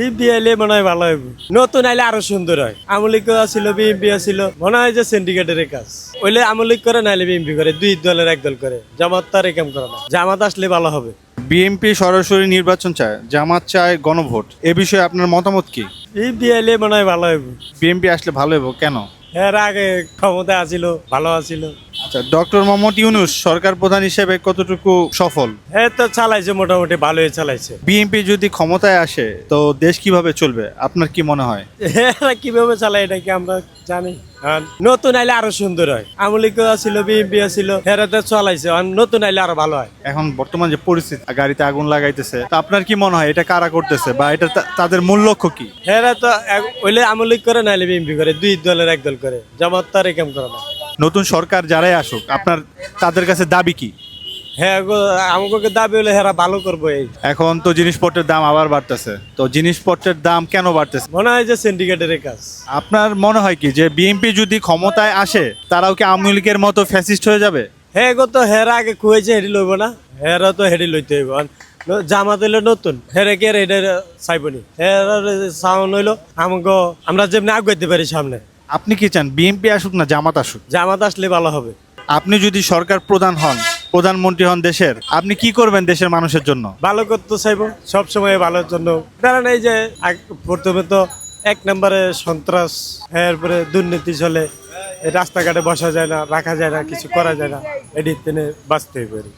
এই বিয়াইলে মনে হয় ভালো হবে নতুন আইলে আরও সুন্দর হয়। আমলিক ছিল বিএমপি ছিল মনে হয় যে সিন্ডিকেটের কাজ। ওইলে আমলিক করে নাইলে বিএমপি করে দুই দলের এক দল করে। জামাত তার একাম করে না। জামাত আসলে ভালো হবে। বিএনপি সরাসরি নির্বাচন চায়। জামাত চায় গণভোট। এ বিষয়ে আপনার মতামত কি? এই বিয়াইলে মনে হয় ভালো হবে বিএনপি আসলে ভালো হইব কেন? এর আগে ক্ষমতা আছিল ভালো আছিল। আচ্ছা ডক্টর মোহাম্মদ ইউনুস সরকার প্রধান হিসেবে কতটুকু সফল? হ্যাঁ তো চালাইছে মোটামুটি ভালোই চালাইছে। বিএনপি যদি ক্ষমতায় আসে তো দেশ কীভাবে চলবে? আপনার কি মনে হয়? এরা কীভাবে চালাই এটা কি আমরা জানি? নতুন আইলে আরও সুন্দর হয়। আমলিক ছিল বিএমপি ছিল হেরাতে চলাইছে নতুন আইলে আরও ভালো হয়। এখন বর্তমান যে পরিস্থিতি গাড়িতে আগুন লাগাইতেছে তা আপনার কি মনে হয় এটা কারা করতেছে বা এটা তাদের মূল লক্ষ্য কি? হেরা তো ওইলে আমলিক করে নাইলে বিএমপি করে দুই দলের এক দল করে। জামাত তার একাম করে না। নতুন সরকার যারাই আসুক আপনার তাদের কাছে দাবি কি? হ্যাঁ আমাকে দাবি হলে হেরা ভালো করব এই। এখন তো জিনিসপত্রের দাম আবার বাড়তেছে। তো জিনিসপত্রের দাম কেন বাড়তেছে? মনে হয় যে সিন্ডিকেটের কাজ। আপনার মনে হয় কি যে বিএনপি যদি ক্ষমতায় আসে তারাও কি আওয়ামী লীগের মতো ফ্যাসিস্ট হয়ে যাবে? হ্যাঁ গো তো হেরা আগে খুঁয়েছে হেডি লইব না। হেরা তো হেডি লইতে হইব। জামা হইলে নতুন। হেরে কে হেডে চাইবনি হেরা সাউন্ড হইল আমাকে আমরা যেমনি আগাইতে পারি সামনে। আপনি কি চান বিএনপি আসুক না জামাত আসুক? জামাত আসলে ভালো হবে। আপনি যদি সরকার প্রধান হন প্রধানমন্ত্রী হন দেশের, আপনি কি করবেন দেশের মানুষের জন্য? ভালো করতে চাইব সবসময় ভালোর জন্য। কারণ এই যে প্রথমে তো এক নম্বরে সন্ত্রাস এরপরে দুর্নীতি চলে রাস্তাঘাটে বসা যায় না, রাখা যায় না, কিছু করা যায় না এটি তিনি বাঁচতে পারি